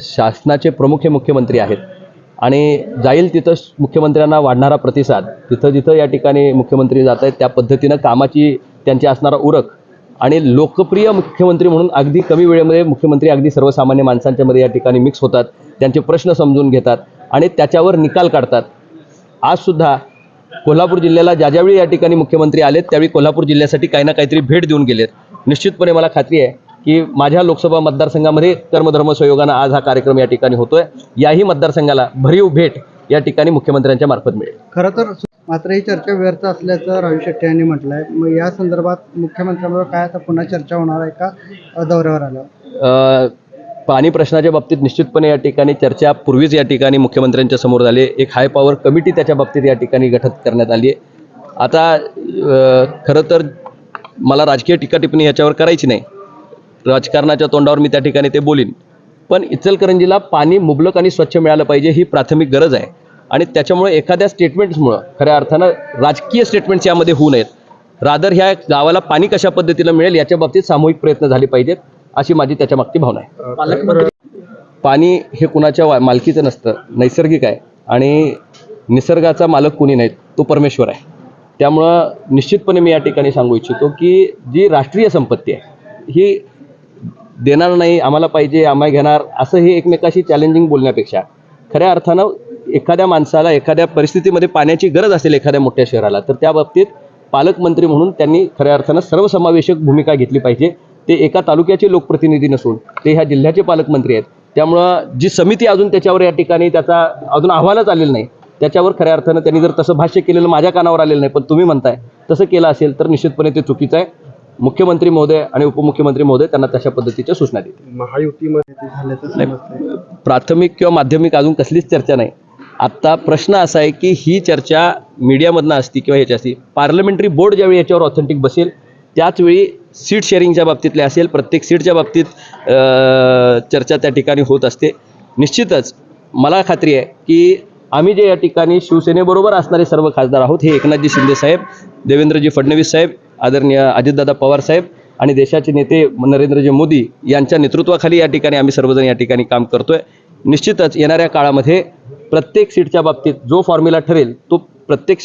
शासनाचे प्रमुख हे मुख्यमंत्री आहेत. आणि जाईल तिथं मुख्यमंत्र्यांना वाढणारा प्रतिसाद तिथं जिथं या ठिकाणी मुख्यमंत्री जात आहेत त्या पद्धतीनं कामाची त्यांची असणारा उरक आणि लोकप्रिय मुख्यमंत्री म्हणून अगदी कमी वेळेमध्ये मुख्यमंत्री अगदी सर्वसामान्य माणसांच्या मध्ये या ठिकाणी मिक्स होतात त्यांचे प्रश्न समजून घेतात आणि त्याच्यावर निकाल काढतात. आजसुद्धा कोल्हापूर जिल्ह्याला ज्या ज्यावेळी या ठिकाणी मुख्यमंत्री आलेत त्यावेळी कोल्हापूर जिल्ह्यासाठी काही ना काहीतरी भेट देऊन गेलेत. निश्चितपणे मला खात्री आहे की माझ्या लोकसभा मतदारसंघामध्ये कर्मधर्म संयोगानं आज हा कार्यक्रम या ठिकाणी होतोय. याही मतदारसंघाला भरीव भेट या ठिकाणी मुख्यमंत्र्यांच्या मार्फत मिळेल. खरं तर मात्र ही चर्चा व्यर्थ असल्याचं राजू शेट्टी यांनी म्हटलं आहे मग या संदर्भात मुख्यमंत्र्यांबरोबर काय आता पुन्हा चर्चा होणार आहे का? दौऱ्यावर अ, पाणी प्रश्नाच्या बाबतीत निश्चितपणे या ठिकाणी चर्चा पूर्वीच या ठिकाणी मुख्यमंत्र्यांच्या समोर झाली. एक हाय पॉवर कमिटी त्याच्या बाबतीत या ठिकाणी गठीत करण्यात आली आहे. आता खरं तर मला राजकीय टीका टिप्पणी ह्याच्यावर करायची नाही. राजकारणाच्या तोंडावर मी त्या ठिकाणी ते बोलीन. पण इचलकरंजीला पाणी मुबलक आणि स्वच्छ मिळालं पाहिजे ही प्राथमिक गरज आहे. आणि त्याच्यामुळे एखाद्या स्टेटमेंट्समुळं खऱ्या अर्थानं राजकीय स्टेटमेंट्स यामध्ये होऊ नयेत. रादर ह्या गावाला पाणी कशा पद्धतीनं मिळेल याच्या बाबतीत सामूहिक प्रयत्न झाले पाहिजेत अशी माझी त्याच्या मागची भावना आहे. पाणी हे कुणाच्या मालकीचं नसतं नैसर्गिक आहे. आणि निसर्गाचा मालक कुणी नाही तो परमेश्वर आहे. त्यामुळं निश्चितपणे मी या ठिकाणी सांगू इच्छितो की जी राष्ट्रीय संपत्ती आहे ही देणार नाही आम्हाला पाहिजे आम्हाला घेणार असं हे एकमेकाशी चॅलेंजिंग बोलण्यापेक्षा. खऱ्या अर्थानं एखाद्या माणसाला एखाद्या परिस्थितीमध्ये पाण्याची गरज असेल एखाद्या मोठ्या शहराला तर त्या बाबतीत पालकमंत्री म्हणून त्यांनी खऱ्या अर्थानं सर्वसमावेशक भूमिका घेतली पाहिजे. ते एका तालुक्याचे लोकप्रतिनिधी नसून ते ह्या जिल्ह्याचे पालकमंत्री आहेत. त्यामुळं जी समिती अजून त्याच्यावर या ठिकाणी त्याचा अजून अहवालच आलेला नाही त्याच्यावर खऱ्या अर्थानं त्यांनी जर तसं भाष्य केलेलं माझ्या कानावर आलेलं नाही पण तुम्ही म्हणताय तसं केलं असेल तर निश्चितपणे ते चुकीचं आहे. मुख्यमंत्री महोदय आणि उपमुख्यमंत्री महोदय त्यांना तशा पद्धतीच्या सूचना देतील महायुतीमध्ये प्राथमिक किंवा माध्यमिक अजून कसलीच चर्चा नाही. आत्ता प्रश्न असा आहे की ही चर्चा मीडियामधनं असती किंवा ह्याची असती पार्लमेंटरी बोर्ड ज्यावेळी याच्यावर ऑथेंटिक बसेल त्याचवेळी सीट शेअरिंगच्या बाबतीतले असेल प्रत्येक सीटच्या बाबतीत चर्चा त्या ठिकाणी होत असते. निश्चितच मला खात्री आहे की आम्ही जे या ठिकाणी शिवसेनेबरोबर असणारे सर्व खासदार आहोत हे एकनाथजी शिंदे साहेब देवेंद्रजी फडणवीस साहेब आदरणीय अजितदादा पवार साहेब आणि देशाचे नेते नरेंद्रजी मोदी यांच्या नेतृत्वाखाली या ठिकाणी आम्ही सर्वजण या ठिकाणी काम करतोय. निश्चितच येणाऱ्या काळामध्ये प्रत्येक सीटच्या बाबतीत जो फॉर्म्युला ठरेल तो प्रत्येक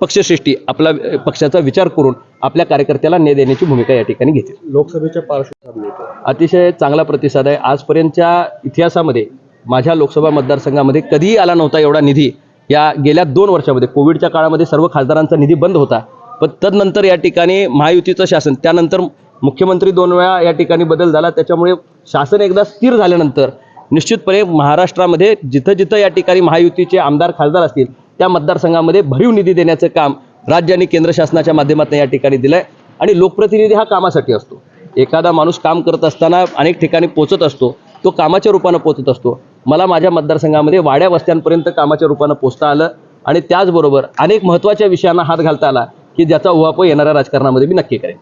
पक्षश्रेष्ठी आपला पक्षाचा विचार करून आपल्या कार्यकर्त्याला न्याय देण्याची भूमिका या ठिकाणी घेतील. लोकसभेच्या पार्श्वभूमीवर. अतिशय चांगला प्रतिसाद आहे. आजपर्यंतच्या इतिहासामध्ये माझ्या लोकसभा मतदारसंघामध्ये कधीही आला नव्हता एवढा निधी. या गेल्या दोन वर्षामध्ये कोविडच्या काळामध्ये सर्व खासदारांचा निधी बंद होता. पण तदनंतर या ठिकाणी महायुतीचं शासन त्यानंतर मुख्यमंत्री दोन वेळा या ठिकाणी बदल झाला. त्याच्यामुळे शासन एकदा स्थिर झाल्यानंतर निश्चितपणे महाराष्ट्रामध्ये जिथं जिथं या ठिकाणी महायुतीचे आमदार खासदार असतील त्या मतदारसंघामध्ये भरीव निधी देण्याचं काम राज्य आणि केंद्र शासनाच्या माध्यमातून या ठिकाणी दिलं आहे आणि लोकप्रतिनिधी हा कामासाठी असतो. एखादा माणूस काम करत असताना अनेक ठिकाणी पोचत असतो तो कामाच्या रूपानं पोचत असतो. मला माझ्या मतदारसंघामध्ये वाड्या वस्त्यांपर्यंत कामाच्या रूपानं पोचता आलं आणि त्याचबरोबर अनेक महत्त्वाच्या विषयांना हात घालता आला. की ज्याचा उहापोह येणाऱ्या राजकारणामध्ये मी नक्की करेन.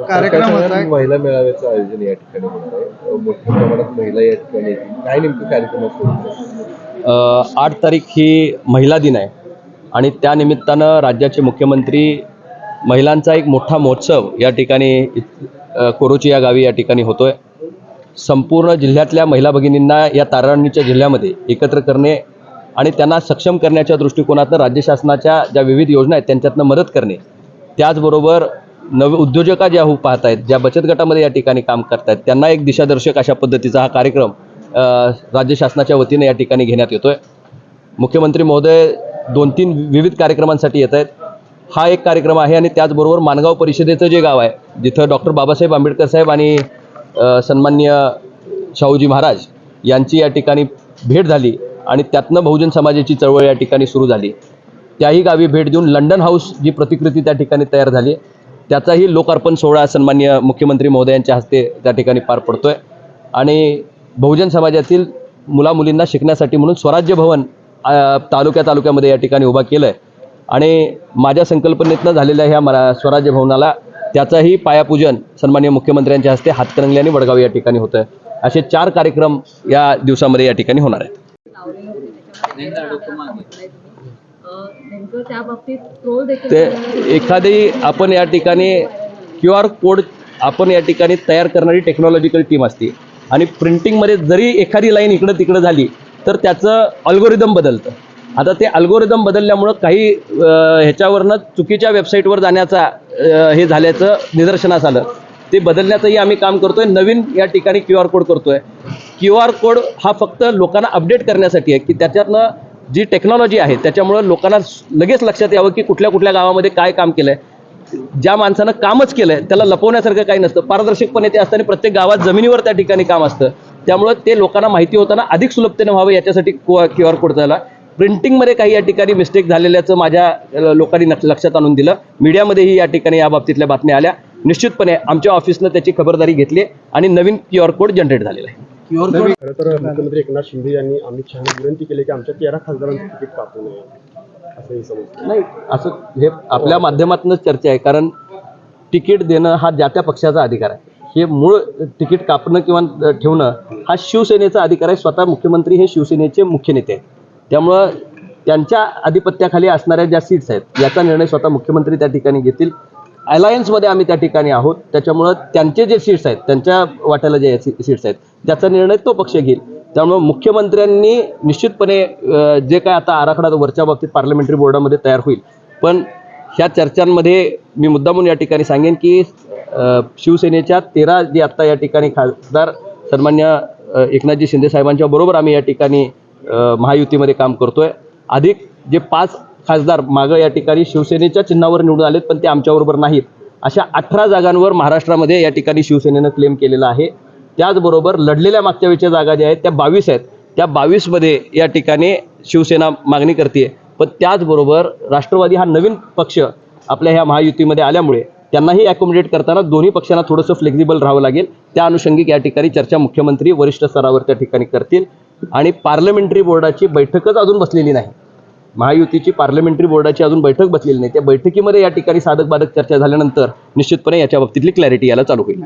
कार्यक्रम. महिला मेळाव्याचं आयोजन या ठिकाणी मोठ्या प्रमाणात महिला या ठिकाणी काय नेमकं कार्यक्रम आठ तारीख ही महिला दिन आहे. आणि त्या निमित्तानं राज्याचे मुख्यमंत्री महिलांचा एक मोठा महोत्सव या ठिकाणी कोरोची या गावी या ठिकाणी होतोय. संपूर्ण जिल्ह्यातल्या महिला भगिनींना या ताराणीच्या जिल्ह्यामध्ये एकत्र करणे आणि त्यांना सक्षम करण्याच्या दृष्टिकोनातनं राज्य शासनाच्या ज्या विविध योजना आहेत त्यांच्यातनं मदत करणे. त्याचबरोबर नव उद्योजका ज्या हो पाहत आहेत ज्या बचत गटामध्ये या ठिकाणी काम करतायत त्यांना एक दिशादर्शक अशा पद्धतीचा हा कार्यक्रम राज्य शासनाच्या वतीने या ठिकाणी घेण्यात येतोय. मुख्यमंत्री महोदय दोन तीन विविध कार्यक्रमांसाठी येत आहेत हा एक कार्यक्रम आहे आणि त्याचबरोबर मानगाव परिषदेचं जे गाव आहे जिथं डॉक्टर बाबासाहेब आंबेडकर साहेब आणि सन्मान्य शाहूजी महाराज यांची या ठिकाणी भेट झाली. आणि त्यातनं बहुजन समाजाची चळवळ या ठिकाणी सुरू झाली. त्याही गावी भेट देऊन लंडन हाऊस जी प्रतिकृती त्या ठिकाणी तयार झाली त्याचाही लोकार्पण सोहळा सन्मान्य मुख्यमंत्री महोदयांच्या हस्ते त्या ठिकाणी पार पडतोय. आणि बहुजन समाजातील मुलामुलींना शिकण्यासाठी म्हणून स्वराज्य भवन तालुक्या तालुक्यामध्ये या ठिकाणी उभा केलं आहे आणि माझ्या संकल्पनेतनं झालेल्या ह्या मरा स्वराज्य भवनाला त्याचाही पायापूजन सन्मान्य मुख्यमंत्र्यांच्या हस्ते हातकणंगले आणि वडगाव या ठिकाणी होतं आहे असे चार कार्यक्रम या दिवसामध्ये या ठिकाणी होणार आहेत नेमकं त्या बाबतीत ट्रोल देखील ते. एखादी आपण या ठिकाणी क्यू आर कोड आपण या ठिकाणी तयार करणारी टेक्नॉलॉजिकल टीम असते. आणि प्रिंटिंगमध्ये जरी एखादी लाईन इकडं तिकडं झाली तर त्याचं अल्गोरिदम बदलतं. आता ते अल्गोरिदम बदलल्यामुळं काही ह्याच्यावरनं चुकीच्या वेबसाईटवर जाण्याचा हे झाल्याचं निदर्शनास आलं. ते बदलण्याचंही आम्ही काम करतोय. नवीन या ठिकाणी क्यू आर कोड करतोय. क्यू आर कोड हा फक्त लोकांना अपडेट करण्यासाठी आहे की त्याच्यातनं जी टेक्नॉलॉजी आहे त्याच्यामुळं लोकांना लगेच लक्षात यावं की कुठल्या कुठल्या गावामध्ये काय काम केलं आहे ज्या माणसानं कामच केलं आहे त्याला लपवण्यासारखं काही नसतं. पारदर्शकपणे ते असतं आणि प्रत्येक गावात जमिनीवर त्या ठिकाणी काम असतं. त्यामुळं ते लोकांना माहिती होताना अधिक सुलभतेने व्हावं याच्यासाठी क्यू आर कोड झाला. प्रिंटिंगमध्ये काही या ठिकाणी मिस्टेक झालेल्याचं माझ्या लोकांनी लक्षात आणून दिलं. मीडियामध्येही या ठिकाणी या बाबतीतल्या बातम्या आल्या. निश्चितपणे आमच्या ऑफिसनं त्याची खबरदारी घेतली आणि नवीन क्यू आर कोड जनरेट झालेला आहे. खरं तर मुख्यमंत्री एकनाथ शिंदे यांनी अमित शहाने विनंती केली की आमच्या तेरा खासदारांचं तिकीट कापू नये असंही समजतं. नाही असं हे आपल्या माध्यमातूनच चर्चा आहे कारण तिकीट देणं हा ज्या त्या पक्षाचा अधिकार आहे. हे मूळ तिकीट कापणं किंवा ठेवणं हा शिवसेनेचा अधिकार आहे स्वतः मुख्यमंत्री हे शिवसेनेचे मुख्य नेते आहेत. त्यामुळं त्यांच्या आधिपत्याखाली असणाऱ्या ज्या सीट्स आहेत याचा निर्णय स्वतः मुख्यमंत्री त्या ठिकाणी घेतील. अलायन्समध्ये आम्ही त्या ठिकाणी आहोत. त्याच्यामुळं त्यांचे जे सीट्स आहेत त्यांच्या वाट्याला जे सीट्स आहेत त्याचा निर्णय तो पक्ष घेईल. त्यामुळं मुख्यमंत्र्यांनी निश्चितपणे जे काय आता आराखडा वरच्या बाबतीत पार्लमेंटरी बोर्डामध्ये तयार होईल. पण ह्या चर्चांमध्ये मी मुद्दामून या ठिकाणी सांगेन की शिवसेनेच्या तेरा जे आत्ता या ठिकाणी खासदार सन्मान्य एकनाथजी शिंदे साहेबांच्या बरोबर आम्ही या ठिकाणी महायुतीमध्ये काम करतोय. अधिक जे पाच खासदार मागं या ठिकाणी शिवसेनेच्या चिन्हावर निवडून आलेत पण ते आमच्याबरोबर नाहीत. अशा अठरा जागांवर महाराष्ट्रामध्ये या ठिकाणी शिवसेनेनं क्लेम केलेला आहे. त्याचबरोबर लढलेल्या मागच्या वेळच्या जागा ज्या आहेत त्या बावीस आहेत. त्या बावीसमध्ये या ठिकाणी शिवसेना मागणी करते पण त्याचबरोबर राष्ट्रवादी हा नवीन पक्ष आपल्या ह्या महायुतीमध्ये आल्यामुळे त्यांनाही अकोमोडेट करताना दोन्ही पक्षांना थोडंसं फ्लेक्झिबल राहावं लागेल. त्या अनुषंगिक या ठिकाणी चर्चा मुख्यमंत्री वरिष्ठ स्तरावर त्या ठिकाणी करतील. आणि पार्लमेंटरी बोर्डाची बैठकच अजून बसलेली नाही. महायुतीची पार्लमेंटरी बोर्डाची अजून बैठक बसलेली नाही. त्या बैठकीमध्ये या ठिकाणी साधक बाधक चर्चा झाल्यानंतर निश्चितपणे याच्या बाबतीतली क्लॅरिटी याला चालू होईल.